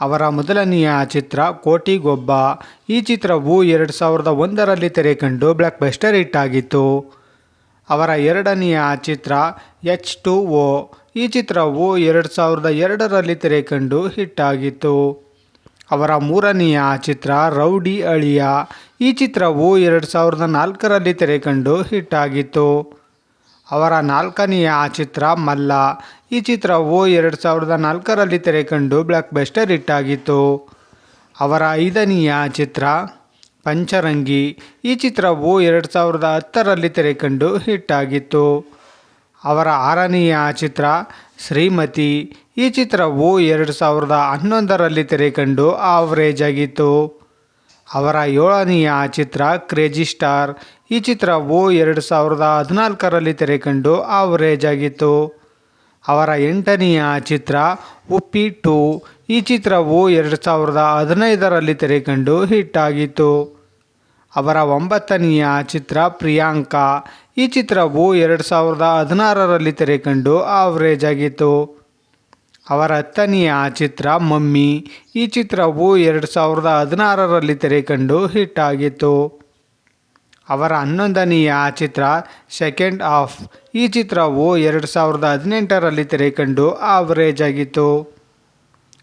ಅವರ ಮೊದಲನೆಯ ಚಿತ್ರ ಕೋಟಿಗೊಬ್ಬ. ಈ ಚಿತ್ರವು ಎರಡು ಸಾವಿರದ ಒಂದರಲ್ಲಿ ತೆರೆಕಂಡು ಬ್ಲಾಕ್ ಬಸ್ಟರ್ ಹಿಟ್ ಆಗಿತ್ತು. ಅವರ ಎರಡನೆಯ ಚಿತ್ರ ಎಚ್ ಟು ಓ ಈ ಚಿತ್ರವು ಎರಡು ಸಾವಿರದ ಎರಡರಲ್ಲಿ ತೆರೆಕಂಡು ಹಿಟ್ ಆಗಿತ್ತು. ಅವರ ಮೂರನೆಯ ಚಿತ್ರ ರೌಡಿ ಅಳಿಯ. ಈ ಚಿತ್ರವು ಎರಡು ಸಾವಿರದ ನಾಲ್ಕರಲ್ಲಿ ತೆರೆಕಂಡು ಹಿಟ್ ಆಗಿತ್ತು. ಅವರ ನಾಲ್ಕನೆಯ ಚಿತ್ರ ಮಲ್ಲ. ಈ ಚಿತ್ರವು ಎರಡು ಸಾವಿರದ ನಾಲ್ಕರಲ್ಲಿ ತೆರೆಕಂಡು ಬ್ಲಾಕ್ ಬೆಸ್ಟರ್ ಹಿಟ್ ಆಗಿತ್ತು ಅವರ ಐದನೆಯ ಚಿತ್ರ ಪಂಚರಂಗಿ. ಈ ಚಿತ್ರವು ಎರಡು ಸಾವಿರದ ಹತ್ತರಲ್ಲಿ ತೆರೆಕಂಡು ಹಿಟ್ ಆಗಿತ್ತು ಅವರ ಆರನೆಯ ಚಿತ್ರ ಶ್ರೀಮತಿ. ಈ ಚಿತ್ರವು ಎರಡು ಸಾವಿರದ ಹನ್ನೊಂದರಲ್ಲಿ ತೆರೆಕಂಡು ಆವರೇಜ್ ಆಗಿತ್ತು. ಅವರ ಏಳನೆಯ ಚಿತ್ರ ಕ್ರೇಜಿ ಸ್ಟಾರ್ ಈ ಚಿತ್ರವು ಎರಡು ಸಾವಿರದ ಹದಿನಾಲ್ಕರಲ್ಲಿ ತೆರೆಕಂಡು ಆವರೇಜ್ ಆಗಿತ್ತು. ಅವರ ಎಂಟನೆಯ ಚಿತ್ರ ಉಪ್ಪಿ ಟು ಈ ಚಿತ್ರವು ಎರಡು ಸಾವಿರದ ಹದಿನೈದರಲ್ಲಿ ತೆರೆಕಂಡು ಹಿಟ್ ಆಗಿತ್ತು. ಅವರ ಒಂಬತ್ತನೆಯ ಚಿತ್ರ ಪ್ರಿಯಾಂಕಾ. ಈ ಚಿತ್ರವು ಎರಡು ಸಾವಿರದ ಹದಿನಾರರಲ್ಲಿ ತೆರೆಕಂಡು ಆವರೇಜ್ ಆಗಿತ್ತು. ಅವರ ಹತ್ತನೆಯ ಚಿತ್ರ ಮಮ್ಮಿ. ಈ ಚಿತ್ರವು ಎರಡು ಸಾವಿರದ ಹದಿನಾರರಲ್ಲಿ ತೆರೆಕಂಡು ಹಿಟ್ ಆಗಿತ್ತು. ಅವರ ಹನ್ನೊಂದನೆಯ ಚಿತ್ರ ಸೆಕೆಂಡ್ ಆಫ್ ಈ ಚಿತ್ರವು ಎರಡು ಸಾವಿರದ ಹದಿನೆಂಟರಲ್ಲಿ ತೆರೆಕಂಡು ಆವರೇಜ್ ಆಗಿತ್ತು.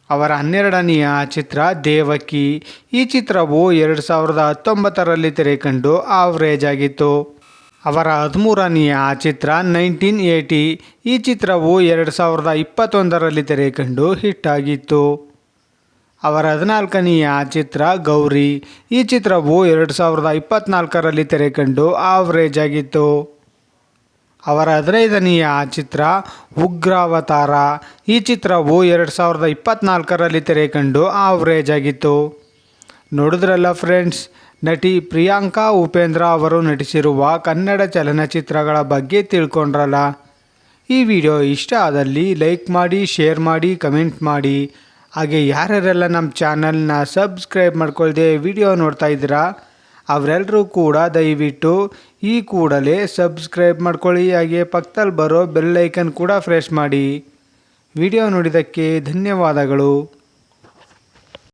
ಅವರ ಹನ್ನೆರಡನೆಯ ಚಿತ್ರ ದೇವಕಿ. ಈ ಚಿತ್ರವು ಎರಡು ಸಾವಿರದ ಹತ್ತೊಂಬತ್ತರಲ್ಲಿ ತೆರೆಕಂಡು ಆವರೇಜ್ ಆಗಿತ್ತು. ಅವರ ಹದಿಮೂರನೆಯ ಚಿತ್ರ ನೈನ್ಟೀನ್ ಏಯ್ಟಿ, ಈ ಚಿತ್ರವು ಎರಡು ಸಾವಿರದ ಇಪ್ಪತ್ತೊಂದರಲ್ಲಿ ತೆರೆಕಂಡು ಹಿಟ್ ಆಗಿತ್ತು. ಅವರ ಹದಿನಾಲ್ಕನೆಯ ಚಿತ್ರ ಗೌರಿ, ಈ ಚಿತ್ರವು ಎರಡು ಸಾವಿರದ ಇಪ್ಪತ್ತ್ನಾಲ್ಕರಲ್ಲಿ ತೆರೆಕಂಡು ಆವರೇಜ್ ಆಗಿತ್ತು. ಅವರ ಹದಿನೈದನೆಯ ಚಿತ್ರ ಉಗ್ರಾವತಾರ, ಈ ಚಿತ್ರವು ಎರಡು ಸಾವಿರದ ಇಪ್ಪತ್ತ್ನಾಲ್ಕರಲ್ಲಿ ತೆರೆಕಂಡು ಆವರೇಜ್ ಆಗಿತ್ತು. ನೋಡಿದ್ರಲ್ಲ ಫ್ರೆಂಡ್ಸ್ ನಟಿ ಪ್ರಿಯಾಂಕಾ ಉಪೇಂದ್ರ ಅವರು ನಟಿಸಿರುವ ಕನ್ನಡ ಚಲನಚಿತ್ರಗಳ ಬಗ್ಗೆ ತಿಳ್ಕೊಂಡ್ರಲ್ಲ? ಈ ವಿಡಿಯೋ ಇಷ್ಟ ಆದಲ್ಲಿ ಲೈಕ್ ಮಾಡಿ, ಶೇರ್ ಮಾಡಿ, ಕಮೆಂಟ್ ಮಾಡಿ. ಹಾಗೆ ಯಾರ್ಯಾರೆಲ್ಲ ನಮ್ಮ ಚಾನಲ್ನ ಸಬ್ಸ್ಕ್ರೈಬ್ ಮಾಡ್ಕೊಳ್ದೆ ವಿಡಿಯೋ ನೋಡ್ತಾ ಇದ್ದೀರಾ ಅವರೆಲ್ಲರೂ ಕೂಡ ದಯವಿಟ್ಟು ಈ ಕೂಡಲೇ ಸಬ್ಸ್ಕ್ರೈಬ್ ಮಾಡ್ಕೊಳ್ಳಿ. ಹಾಗೆ ಪಕ್ಕದಲ್ಲಿ ಬರೋ ಬೆಲ್ ಐಕನ್ ಕೂಡ ಫ್ರೆಶ್ ಮಾಡಿ. ವಿಡಿಯೋ ನೋಡಿದ್ದಕ್ಕೆ ಧನ್ಯವಾದಗಳು.